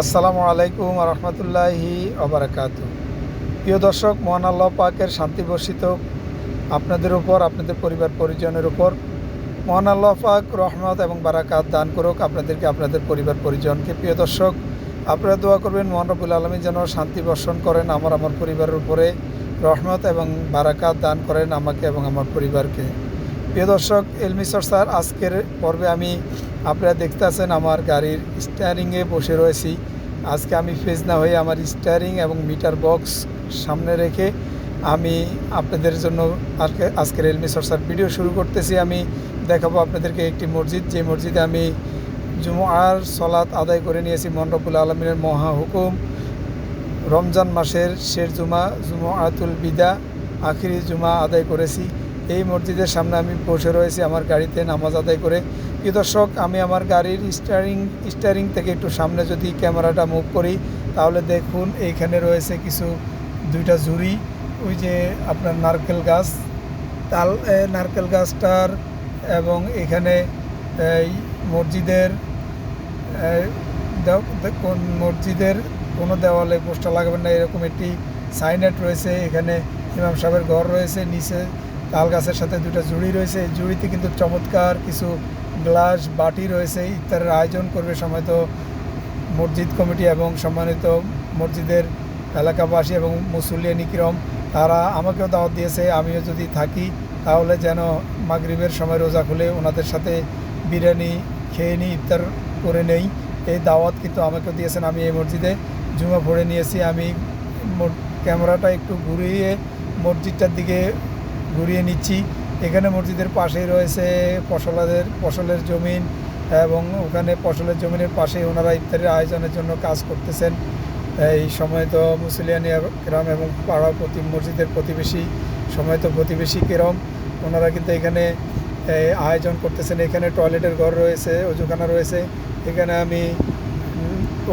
আসসালামু আলাইকুম রহমতুল্লাহি অবরাকাত প্রিয় দর্শক, মহান আল্লাহ পাকের শান্তি বর্ষিত আপনাদের উপর, আপনাদের পরিবার, পরিজনের উপর মহান আল্লাহ পাক রহমত এবং বারাকাত দান করুক। আপনাদেরকে, আপনাদের পরিবার, পরিজনকে। প্রিয় দর্শক, আপনারা দোয়া করবেন, মহান রবুল আলমী যেন শান্তি বর্ষণ করেন আমার আমার পরিবারের উপরে রহমত এবং বারাকাত দান করেন আমাকে এবং আমার পরিবারকে। প্রিয় দর্শক, এলমি স্যার আজকের পর্বে আমি আপনারা দেখতে আছেন আমার গাড়ির স্টিয়ারিংয়ে বসে রয়েছি। আজকে আমি ফেজ না হয়ে আমার স্টিয়ারিং এবং মিটার বক্স সামনে রেখে আমি আপনাদের জন্য আজকে আজকের এলমি স্যার ভিডিও শুরু করতেছি। আমি দেখাবো আপনাদেরকে একটি মসজিদ। যে মসজিদে আমি জুমার সলাৎ আদায় করে নিয়েছি মন্ডপুল আলমিনের মহা হুকুম। রমজান মাসের শের জুমা জুমা আতুল বিদা, আখিরি জুমা আদায় করেছি। এই মসজিদের সামনে আমি বসে রয়েছি আমার গাড়িতে নামাজ আদায় করে। কি দর্শক, আমি আমার গাড়ির স্টারিং স্টারিং থেকে একটু সামনে যদি ক্যামেরাটা মুভ করি, তাহলে দেখুন এইখানে রয়েছে কিছু, দুইটা জুড়ি ওই যে আপনার নারকেল গাছ, তাল নারকেল গাছটার এবং এখানে, এই মসজিদের কোন মসজিদের কোনো দেওয়ালে পোস্টার লাগাবেন না, এরকম একটি সাইনেট রয়েছে। এখানে ইমাম সাহেবের ঘর রয়েছে, নিচে তাল গাছের সাথে দুটো জুড়ি রয়েছে। এই জুড়িতে কিন্তু চমৎকার কিছু গ্লাস, বাটি রয়েছে। ইত্যাদির আয়োজন করবে সময়ত মসজিদ কমিটি এবং সম্মানিত মসজিদের এলাকাবাসী এবং মুসল্লিয়া নিকিরম। তারা আমাকেও দাওয়াত দিয়েছে, আমিও যদি থাকি তাহলে যেন মাগরিবের সময় রোজা খুলে ওনাদের সাথে বিরিয়ানি খেয়ে নিই, ইফতার করে নেই। এই দাওয়াত কিন্তু আমাকেও দিয়েছেন আমি এই মসজিদে। জুমা ভরে নিয়েছি। আমি ক্যামেরাটা একটু ঘুরিয়ে মসজিদটার দিকে ঘুরিয়ে নিচ্ছি। এখানে মসজিদের পাশেই রয়েছে ফসলাদের, ফসলের জমিন এবং ওখানে ফসলের জমিনের পাশে ওনারা ইফতারের আয়োজনের জন্য কাজ করতেছেন। এই সময় তো মুসলিয়ানি কেরাম এবং পাড়া প্রতি, মসজিদের প্রতিবেশী, সময় তো প্রতিবেশী কেরম। ওনারা কিন্তু এখানে আয়োজন করতেছেন। এখানে টয়লেটের ঘর রয়েছে, অজুখানা রয়েছে। এখানে আমি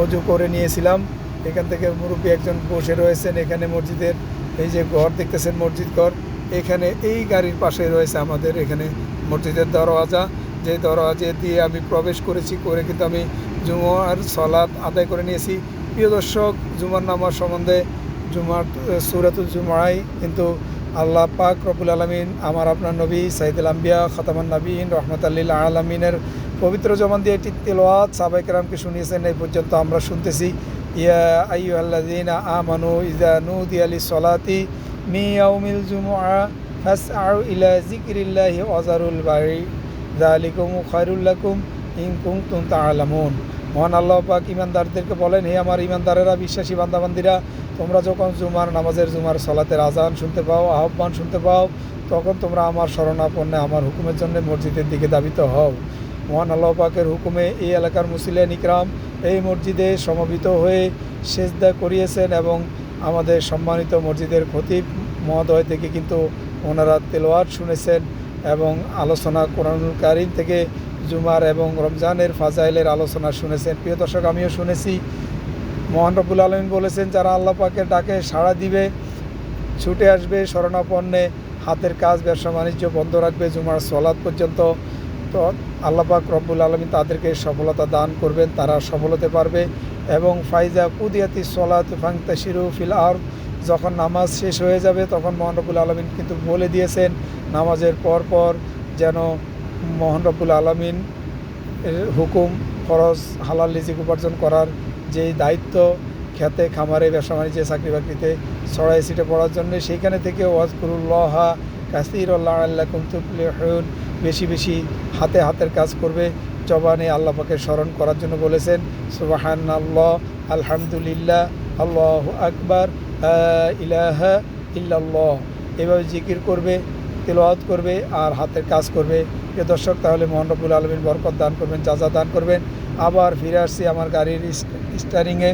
অজু করে নিয়েছিলাম। এখান থেকে মুরব্বী একজন বসে রয়েছেন এখানে মসজিদের। এই যে ঘর দেখতেছেন মসজিদ ঘর। এখানে এই গাড়ির পাশে রয়েছে আমাদের এখানে মসজিদের দরওয়াজা। যে দরওয়াজা দিয়ে আমি প্রবেশ করেছি করে কিন্তু আমি জুমার সলাৎ আদায় করে নিয়েছি। প্রিয় দর্শক, জুমার নামাজ সম্বন্ধে জুমার, সুরাতুল জুমাই কিন্তু আল্লাহ পাক রবুল আলমিন আমার আপনার নবী সাইদুল আম্বিয়া, খতামান নবীন রহমত আল্লিল আলমিনের পবিত্র জমান দিয়ে একটি তেলোয়াত সাবাই কেরামকে শুনিয়েছেন। এই পর্যন্ত আমরা শুনতেছি, ইয়া আইয়ু আল্লাদিন আমানু ইজা নুদি আলি সলাতি মি ইয়াউমিল জুমুআ ফাস আউ ইলা জিকিরিল্লাহি ওয়াজারুল বাড়ি জালিকুম খয়রুল্লাকুম ইন কুমতুম তাআলামুন। মহান আল্লাহ পাক ইমানদারদেরকে বলেন, হে আমার ইমানদারেরা বিশ্বাসী বান্দাবান্দিরা, তোমরা যখন জুমার নামাজের জুমার সলাতের আজান শুনতে পাও, আহ্বান শুনতে পাও, তখন তোমরা আমার শরণাপন্নে, আমার হুকুমের জন্য মসজিদের দিকে দাবিত হও। মহান আল্লাহ পাকের হুকুমে এই এলাকার মুসলিয়া নিকরাম এই মসজিদে সমবেত হয়ে সেজদা করিয়েছেন এবং আমাদের সম্মানিত মসজিদের খতিব মহোদয় থেকে কিন্তু ওনারা তেলোয়ার শুনেছেন এবং আলোচনা কোরআনুল কারিম থেকে জুমার এবং রমজানের ফাজাইলের আলোচনা শুনেছেন। প্রিয় দর্শক, আমিও শুনেছি। মহান রব্বুল আলমিন বলেছেন, যারা আল্লাহ পাকের ডাকে সাড়া দিবে, ছুটে আসবে, শরণাপন্নে হাতের কাজ, ব্যবসা, বাণিজ্য বন্ধ রাখবে, জুমার সলাদ পর্যন্ত তো আল্লাহ পাক রব্বুল আলমিন তাদেরকে সফলতা দান করবেন, তারা সফল হতে পারবে। এবং ফাইজা কুদিয়াতি সলাত ফাংতা শিরু ফিল আর যখন নামাজ শেষ হয়ে যাবে, তখন মোহান রব্বুল আলমিন কিন্তু বলে দিয়েছেন, নামাজের পর পর যেন মোহান রব্বুল আলমিন হুকুম ফরজ, হালাল রিজিক উপার্জন করার যেই দায়িত্ব, খেতে, খামারে, ব্যবসা বাণিজ্যে, চাকরি বাকরিতে ছড়াই সিটে পড়ার জন্য, সেইখানে থেকে ওয়াজকুরুল্লাহা কাসির আল্লাহ আল্লাহ কুমতুল বেশি বেশি হাতে হাতের কাজ করবে। জবানে আল্লাহ পাকে স্মরণ করার জন্য বলেছেন সুবাহান আল্লাহ আলহামদুলিল্লাহ, আল্লাহ আকবার ইলাহা ইল্লাল্লাহ। এভাবে জিকির করবে, তেলাওয়াত করবে আর হাতের কাজ করবে। প্রিয় দর্শক, তাহলে মোহানরবুল আলমিন বরকত দান করবেন যাজা দান করবেন। আবার ফিরে আসছি আমার গাড়ির স্টারিংয়ে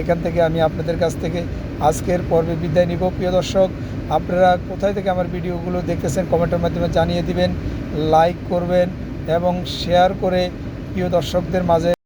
এখান থেকে আমি আপনাদের কাছ থেকে আজকের পর্বে বিদায় নিব। প্রিয় দর্শক, আপনারা কোথায় থেকে আমার ভিডিওগুলো দেখতেছেন, কমেন্টের মাধ্যমে জানিয়ে দিবেন। লাইক করবেন এবং শেয়ার করে প্রিয় দর্শকদের মাঝে